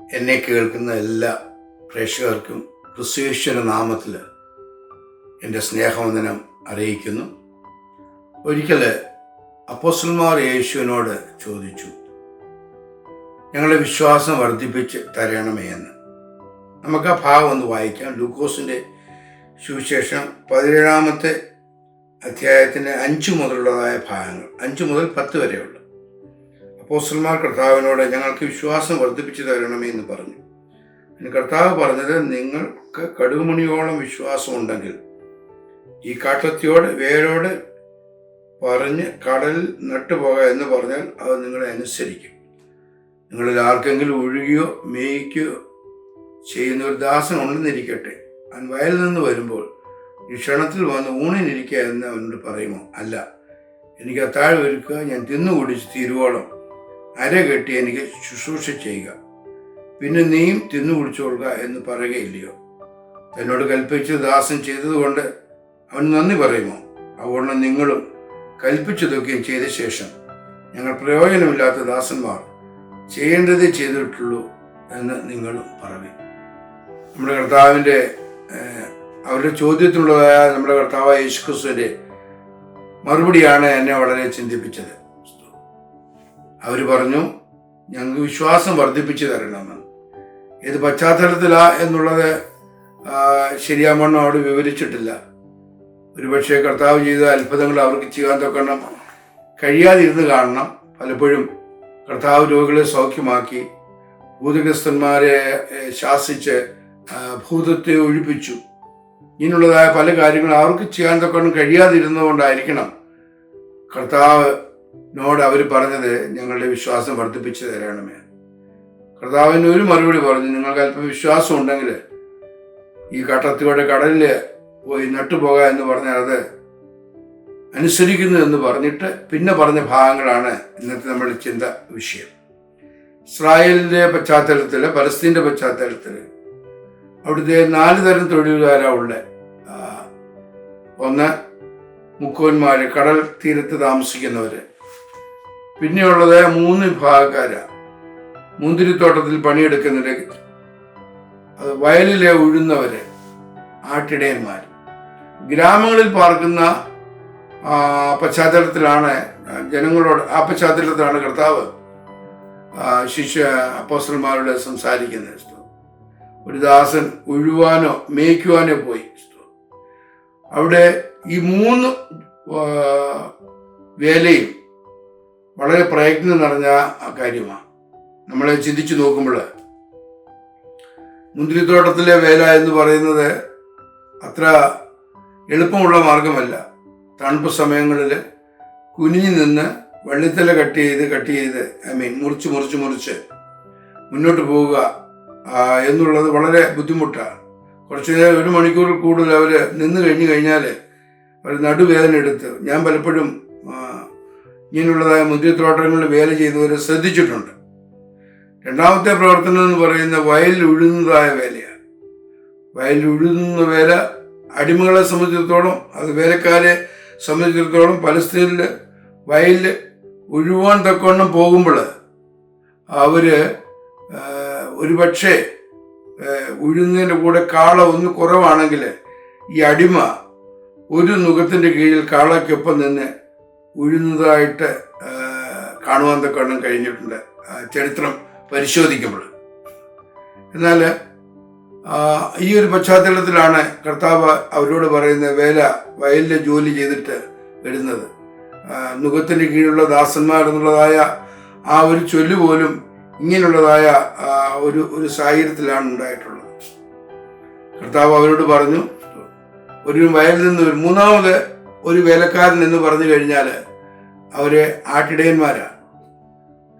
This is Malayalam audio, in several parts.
എന്നെ കേൾക്കുന്ന എല്ലാ പ്രേക്ഷകർക്കും ക്രിസ്തുയേശ്വര നാമത്തിൽ എന്റെ സ്നേഹവന്ദനം അറിയിക്കുന്നു. ഒരിക്കൽ അപ്പോസ്റ്റന്മാർ യേശുവിനോട് ചോദിച്ചു ഞങ്ങളുടെ വിശ്വാസം വർദ്ധിപ്പിച്ച് തരണമേ എന്ന്. നമുക്ക് ആ ഭാഗം ഒന്ന് വായിക്കാം. ലൂക്കോസിന്റെ സുവിശേഷം പതിനേഴാമത്തെ അധ്യായത്തിന്റെ അഞ്ച് മുതലുള്ളതായ ഭാഗങ്ങൾ. അഞ്ചു മുതൽ പത്ത് വരെയുള്ള. അപ്പോസ്റ്റന്മാർ കർത്താവിനോട് ഞങ്ങൾക്ക് വിശ്വാസം വർദ്ധിപ്പിച്ചു തരണമേ എന്ന് പറഞ്ഞു. കർത്താവ് പറഞ്ഞത് നിങ്ങൾക്ക് വിശ്വാസം ഉണ്ടെങ്കിൽ ഈ കാട്ടത്തിയോട് വേരോട് പറഞ്ഞ് കടലിൽ നട്ടുപോക എന്ന് പറഞ്ഞാൽ അത് നിങ്ങളെ അനുസരിക്കും. നിങ്ങളിൽ ആർക്കെങ്കിലും ഒഴുകിയോ മേയ്ക്കുകയോ ചെയ്യുന്ന ഒരു ദാസൻ ഉണ്ടെന്നിരിക്കട്ടെ. അവൻ വയലിൽ നിന്ന് വരുമ്പോൾ ഈ ക്ഷണത്തിൽ വന്ന് ഊണിനിരിക്കുക എന്ന് അവനോട് പറയുമോ? അല്ല. എനിക്ക് അത്താഴം ഒരുക്കുക ഞാൻ തിന്നു കുടിച്ച് തീരുവോളം. അര കെട്ടി എനിക്ക് ശുശ്രൂഷ ചെയ്യുക. പിന്നെ നീയും തിന്നു കുടിച്ചോളുക എന്ന് പറയുകയില്ലയോ? എന്നോട് കൽപ്പിച്ച് ദാസൻ ചെയ്തതുകൊണ്ട് അവൻ നന്ദി പറയുമോ? അതുകൊണ്ട് നിങ്ങളും കൽപ്പിച്ചതൊക്കെയും ചെയ്ത ശേഷം ഞങ്ങൾ പ്രയോജനമില്ലാത്ത ദാസന്മാർ ചെയ്യേണ്ടതേ ചെയ്തിട്ടുള്ളൂ എന്ന് നിങ്ങളും പറയും. നമ്മുടെ കർത്താവിന്റെ അവരുടെ ചോദ്യത്തിനുള്ളതായ നമ്മുടെ കർത്താവ് യേശുക്രിസ്തുവിന്റെ മറുപടിയാണ് എന്നെ വളരെ ചിന്തിപ്പിച്ചത്. അവർ പറഞ്ഞു ഞങ്ങൾക്ക് വിശ്വാസം വർദ്ധിപ്പിച്ചു തരണമെന്ന്. ഏത് പശ്ചാത്തലത്തിലാ എന്നുള്ളത് ശരിയാമണ്ണം അവിടെ വിവരിച്ചിട്ടില്ല. ഒരുപക്ഷെ കർത്താവ് ചെയ്ത അത്ഭുതങ്ങൾ അവർക്ക് ചെയ്യാൻ തൊക്കണം കഴിയാതിരുന്ന് കാണണം. പലപ്പോഴും കർത്താവ് രോഗികളെ സൗഖ്യമാക്കി ഭൂതഗ്രസ്തന്മാരെ ശാസിച്ച് ഭൂതത്തെ ഒഴിപ്പിച്ചു. ഇങ്ങനെയുള്ളതായ പല കാര്യങ്ങളും അവർക്ക് ചെയ്യാൻ തൊക്കണം കഴിയാതിരുന്നുകൊണ്ടായിരിക്കണം കർത്താവിനോട് അവർ പറഞ്ഞത് ഞങ്ങളുടെ വിശ്വാസം വർദ്ധിപ്പിച്ചു തരണമേ. കർത്താവിന് ഒരു മറുപടി പറഞ്ഞു നിങ്ങൾക്ക് അല്പം വിശ്വാസം ഉണ്ടെങ്കിൽ ഈ കട്ടത്തിലൂടെ കടലിൽ പോയി നട്ടുപോക എന്ന് പറഞ്ഞാൽ അത് അനുസരിക്കുന്നു എന്ന് പറഞ്ഞിട്ട് പിന്നെ പറഞ്ഞ ഭാഗങ്ങളാണ് ഇന്നത്തെ നമ്മുടെ ചിന്ത വിഷയം. ഇസ്രായേലിന്റെ പശ്ചാത്തലത്തിൽ പലസ്തീന്റെ പശ്ചാത്തലത്തിൽ അവിടുത്തെ നാല് തരം തൊഴിലുകാരാ ഉള്ളത് ആ, ഒന്ന് മുക്കോന്മാര് കടൽ തീരത്ത് താമസിക്കുന്നവര്. പിന്നെയുള്ളത് മൂന്ന് വിഭാഗക്കാരാണ് മുന്തിരിത്തോട്ടത്തിൽ പണിയെടുക്കുന്നവരെ അത് വയലിലെ ഉഴുന്നവര് ആട്ടിടയന്മാർ ഗ്രാമങ്ങളിൽ പാർക്കുന്ന പശ്ചാത്തലത്തിലാണ് ജനങ്ങളോട് ആ പശ്ചാത്തലത്തിലാണ് കർത്താവ് ശിഷ്യ അപ്പോസ്റ്റന്മാരോട് സംസാരിക്കുന്ന ഒരു ദാസൻ ഉഴുവാനോ മേയ്ക്കുവാനോ പോയി അവിടെ ഈ മൂന്ന് വേലയും വളരെ പ്രയത്നം നിറഞ്ഞ കാര്യമാണ്. നമ്മളെ ചിന്തിച്ചു നോക്കുമ്പോൾ മുന്തിരിത്തോട്ടത്തിലെ വേല എന്ന് പറയുന്നത് അത്ര എളുപ്പമുള്ള മാർഗമല്ല തണുപ്പ് സമയങ്ങളിൽ കുനിഞ്ഞു നിന്ന് വെള്ളിത്തല കട്ട് ചെയ്ത് കട്ട് ചെയ്ത് ഐ മീൻ മുറിച്ച് മുറിച്ച് മുറിച്ച് മുന്നോട്ട് പോവുക എന്നുള്ളത് വളരെ ബുദ്ധിമുട്ടാണ്. കുറച്ച് നേരം ഒരു മണിക്കൂർ കൂടുതൽ അവർ നിന്ന് കഴിഞ്ഞു കഴിഞ്ഞാൽ അവർ നടുവേദന എടുത്ത് ഞാൻ പലപ്പോഴും ഇങ്ങനെയുള്ളതായ മുന്തിരിത്തോട്ടങ്ങളിൽ വേല ചെയ്തവരെ ശ്രദ്ധിച്ചിട്ടുണ്ട്. രണ്ടാമത്തെ പ്രവർത്തനം എന്ന് പറയുന്ന വയലിൽ ഉഴുന്നതായ വേലയാണ്. വയലിൽ ഉഴുന്ന വേല അടിമകളെ സംബന്ധിച്ചിടത്തോളം അത് വേലക്കാരെ സംബന്ധിച്ചിടത്തോളം പലസ്തീനിൽ വയലിൽ ഉഴുവാൻ തക്കവണ്ണം പോകുമ്പോൾ അവർ ഒരുപക്ഷെ ഉഴുന്നതിന്റെ കൂടെ കാള ഒന്ന് കുറവാണെങ്കിൽ ഈ അടിമ ഒരു നുഖത്തിന്റെ കീഴിൽ കാളയ്ക്കൊപ്പം നിന്ന് ഉഴുന്നതായിട്ട് കാണുവാൻ തക്കവണ്ണം കഴിഞ്ഞിട്ടുണ്ട് ചരിത്രം പരിശോധിക്കുമ്പോൾ. എന്നാൽ ഈ ഒരു പശ്ചാത്തലത്തിലാണ് കർത്താവ് അവരോട് പറയുന്ന വേല വയലിലെ ജോലി ചെയ്തിട്ട് വരുന്നത്. ആ, നുഖത്തിന് കീഴിലുള്ള ദാസന്മാർ എന്നുള്ളതായ ആ ഒരു ചൊല്ല് പോലും ഇങ്ങനെയുള്ളതായ ഒരു ഒരു സാഹചര്യത്തിലാണ് ഉണ്ടായിട്ടുള്ളത്. കർത്താവ് അവരോട് പറഞ്ഞു ഒരു വയലിൽ നിന്ന് ഒരു മൂന്നാമത് ഒരു വേലക്കാരൻ എന്ന് പറഞ്ഞു കഴിഞ്ഞാൽ അവർ ആട്ടിടയന്മാരാണ്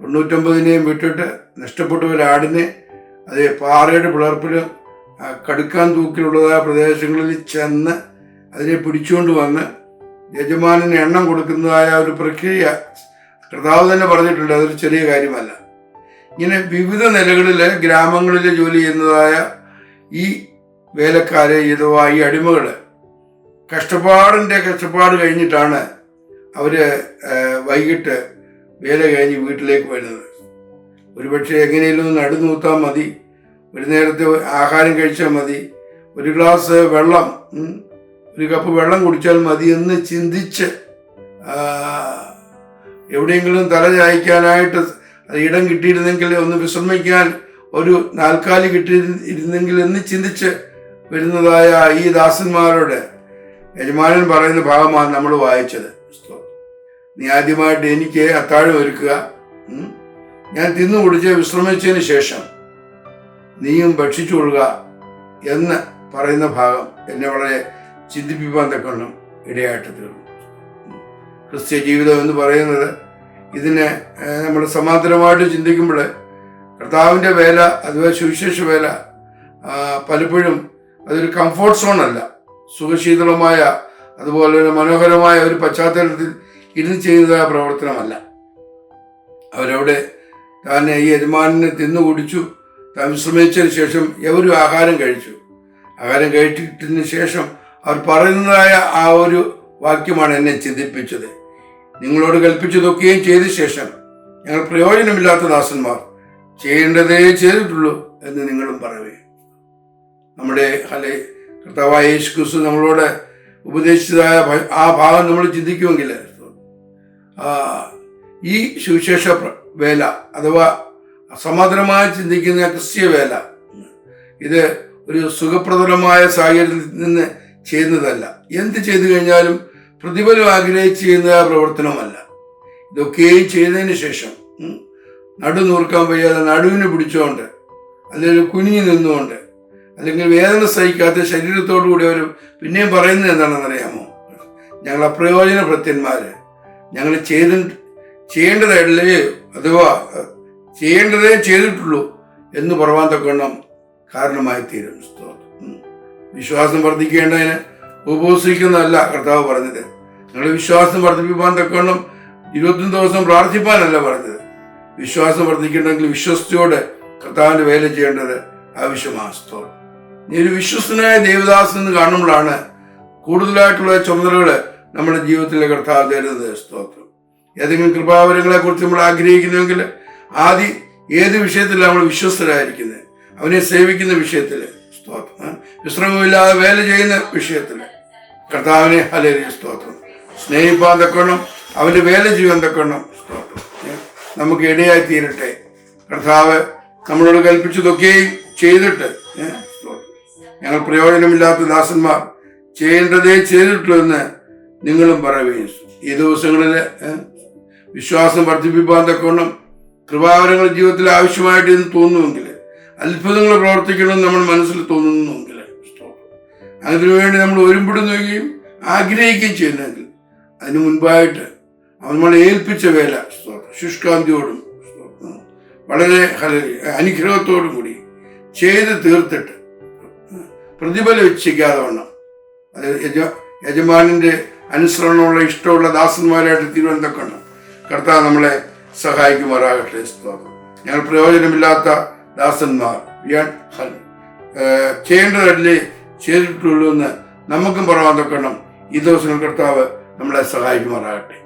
തൊണ്ണൂറ്റൊമ്പതിനെയും വിട്ടിട്ട് നഷ്ടപ്പെട്ട ഒരു ആടിനെ അത് പാറയുടെ പിളർപ്പിൽ കടുക്കാൻ തൂക്കിലുള്ളതായ പ്രദേശങ്ങളിൽ ചെന്ന് അതിനെ പിടിച്ചുകൊണ്ട് വന്ന് യജമാനന് എണ്ണം കൊടുക്കുന്നതായ ഒരു പ്രക്രിയ കർത്താവ് തന്നെ പറഞ്ഞിട്ടുണ്ട് അതൊരു ചെറിയ കാര്യമല്ല. ഇങ്ങനെ വിവിധ നിലകളിൽ ഗ്രാമങ്ങളിൽ ജോലി ചെയ്യുന്നതായ ഈ വേലക്കാരെ ഇതുവായി ഈ അടിമകൾ കഷ്ടപ്പാടിന്റെ കഷ്ടപ്പാട് കഴിഞ്ഞിട്ടാണ് അവർ വൈകിട്ട് വേല കഴിഞ്ഞ് വീട്ടിലേക്ക് വരുന്നത്. ഒരുപക്ഷെ എങ്ങനെയെങ്കിലും ഒന്ന് നടുനൂത്താൽ മതി. ഒരു നേരത്തെ ആഹാരം കഴിച്ചാൽ മതി. ഒരു ഗ്ലാസ് വെള്ളം ഒരു കപ്പ് വെള്ളം കുടിച്ചാൽ മതി എന്ന് ചിന്തിച്ച് എവിടെയെങ്കിലും തല ചായ്ക്കാനായിട്ട് ഇടം കിട്ടിയിരുന്നെങ്കിൽ ഒന്ന് വിശ്രമിക്കാൻ ഒരു നാൽക്കാലി കിട്ടിയിരുന്നെങ്കിൽ എന്ന് ചിന്തിച്ച് വരുന്നതായ ഈ ദാസന്മാരുടെ യജമാനൻ പറയുന്ന ഭാഗമാണ് നമ്മൾ വായിച്ചത്. നീ ആദ്യമായിട്ട് എനിക്ക് അത്താഴം ഒരുക്കുക. ഞാൻ തിന്നു കുടിച്ച് വിശ്രമിച്ചതിന് ശേഷം നീയും ഭക്ഷിച്ചു കൊള്ളുക എന്ന് പറയുന്ന ഭാഗം എന്നെ വളരെ ചിന്തിപ്പിക്കാൻ തക്കണം ഇടയായിട്ട് തീർന്നു. ക്രിസ്ത്യ ജീവിതം എന്ന് പറയുന്നത് ഇതിനെ നമ്മൾ സമാന്തരമായിട്ട് ചിന്തിക്കുമ്പോൾ കർത്താവിന്റെ വേല അഥവാ സുവിശേഷ വേല പലപ്പോഴും അതൊരു കംഫോർട്ട് സോൺ അല്ല. സുഖശീതളമായ അതുപോലെ തന്നെ മനോഹരമായ ഒരു പശ്ചാത്തലത്തിൽ ഇരുന്ന് ചെയ്ത പ്രവർത്തനമല്ല. അവരവിടെ താൻ ഈ യജമാനെ തിന്നു കുടിച്ചു താൻ വിശ്രമിച്ചതിന് ശേഷം എവരും ആഹാരം കഴിച്ചു. ആഹാരം കഴിച്ചിട്ടതിന് ശേഷം അവർ പറയുന്നതായ ആ ഒരു വാക്യമാണ് എന്നെ ചിന്തിപ്പിച്ചത്. നിങ്ങളോട് കൽപ്പിച്ചതൊക്കെയും ചെയ്ത ശേഷം ഞങ്ങൾ പ്രയോജനമില്ലാത്ത ദാസന്മാർ ചെയ്യേണ്ടതേ ചെയ്തിട്ടുള്ളൂ എന്ന് നിങ്ങളും പറയുകയും. നമ്മുടെ ഹലെ കർത്താവായ യേശു ക്രിസ്തു നമ്മളോട് ഉപദേശിച്ചതായ ആ ഭാഗം നമ്മൾ ചിന്തിക്കുമെങ്കിൽ ഈ സുവിശേഷ വേല അഥവാ സമാന്തരമായി ചിന്തിക്കുന്ന ക്രിസ്തീയ വേല ഇത് ഒരു സുഖപ്രദമായ സാഹചര്യത്തിൽ നിന്ന് ചെയ്യുന്നതല്ല. എന്ത് ചെയ്തു കഴിഞ്ഞാലും പ്രതിഫലം ആഗ്രഹിച്ച് ചെയ്യുന്ന പ്രവർത്തനമല്ല. ഇതൊക്കെയും ചെയ്തതിന് ശേഷം നടു നൂർക്കാൻ വയ്യാതെ നടുവിന് പിടിച്ചുകൊണ്ട് അല്ലെങ്കിൽ കുനിഞ്ഞു നിന്നുകൊണ്ട് അല്ലെങ്കിൽ വേദന സഹിക്കാത്ത ശരീരത്തോടു കൂടി അവർ പിന്നെയും പറയുന്നത് എന്താണെന്ന് അറിയാമോ ഞങ്ങൾ അപ്രയോജന ഭൃത്യന്മാര് ഞങ്ങൾ ചെയ്ത ചെയ്യേണ്ടതല്ലേ അഥവാ ചെയ്യേണ്ടതേ ചെയ്തിട്ടുള്ളൂ എന്ന് പറവാൻ തക്കവണ്ണം കാരണമായി തീരും. വിശ്വാസം വർദ്ധിക്കേണ്ടതിന് ഉപസിക്കുന്നതല്ല കർത്താവ് പറഞ്ഞത്. നിങ്ങൾ വിശ്വാസം വർദ്ധിപ്പിക്കാൻ തക്കവണ്ണം ഇരുപത്തൊന്ന് ദിവസം പ്രാർത്ഥിപ്പാനല്ല പറഞ്ഞത്. വിശ്വാസം വർദ്ധിക്കണമെങ്കിൽ വിശ്വസ്തയോടെ കർത്താവിന്റെ വേല ചെയ്യേണ്ടത് ആവശ്യമാണ്. സ്തോത്രം. നീ ഒരു വിശ്വസ്തനായ ദേവദാസൻ എന്ന് കാണുമ്പോഴാണ് കൂടുതലായിട്ടുള്ള ചുമതലകൾ നമ്മുടെ ജീവിതത്തിലെ കർത്താവ് തരുന്നത് സ്തോത്രം. ഏതെങ്കിലും കൃപാവരങ്ങളെ കുറിച്ച് നമ്മൾ ആഗ്രഹിക്കുന്നുവെങ്കിൽ ആദ്യം ഏത് വിഷയത്തിലാണ് നമ്മൾ വിശ്വസ്തരായിരിക്കുന്നത്? അവനെ സേവിക്കുന്ന വിഷയത്തിൽ സ്തോത്രം. വിശ്രമമില്ലാതെ വേല ചെയ്യുന്ന വിഷയത്തിൽ കർത്താവിനെ ഹലേരി സ്തോത്രം. സ്നേഹിപ്പാൻ തക്കണം അവന്റെ വേല ചെയ്യാൻ തക്കണം സ്തോത്രം. നമുക്ക് ഇടയായി തീരട്ടെ. കർത്താവ് നമ്മളോട് കൽപ്പിച്ചതൊക്കെയും ചെയ്തിട്ട് ഞങ്ങൾ പ്രയോജനമില്ലാത്ത ദാസന്മാർ ചെയ്യേണ്ടതേ ചെയ്തിട്ടുള്ളൂ എന്ന് നിങ്ങളും പറയുകയും ഈ ദിവസങ്ങളിൽ വിശ്വാസം വർദ്ധിപ്പിക്കാൻ തക്കവണ്ണം കൃപാവരങ്ങൾ ജീവിതത്തിൽ ആവശ്യമായിട്ട് എന്ന് തോന്നുമെങ്കിൽ അത്ഭുതങ്ങൾ പ്രവർത്തിക്കണമെന്ന് നമ്മൾ മനസ്സിൽ തോന്നുന്നുവെങ്കിൽ. അതിനുവേണ്ടി നമ്മൾ ഒരുമ്പെടുന്നുകയും ആഗ്രഹിക്കുകയും ചെയ്യുന്നെങ്കിൽ അതിനു മുൻപായിട്ട് നമ്മളെ ഏൽപ്പിച്ച വേല ശുഷ്കാന്തിയോടും വളരെ അനുഗ്രഹത്തോടും കൂടി ചെയ്ത് തീർത്തിട്ട് പ്രതിഫലം വെച്ചിരിക്കാതെ വണ്ണം. യജ യജമാനിന്റെ അനുസരണമുള്ള ഇഷ്ടമുള്ള ദാസന്മാരായിട്ട് തിരുവനന്തപുരം കർത്താവ് നമ്മളെ സഹായിക്കുമാറാകട്ടെ ഞങ്ങൾ പ്രയോജനമില്ലാത്ത ദാസന്മാർ ചെയ്യേണ്ടതല്ലേ ചെയ്തിട്ടുള്ളൂ എന്ന് നമുക്കും പറയാൻ തൊക്കണം ഈ ദിവസങ്ങൾ കർത്താവ് നമ്മളെ സഹായിക്കുമാറാകട്ടെ.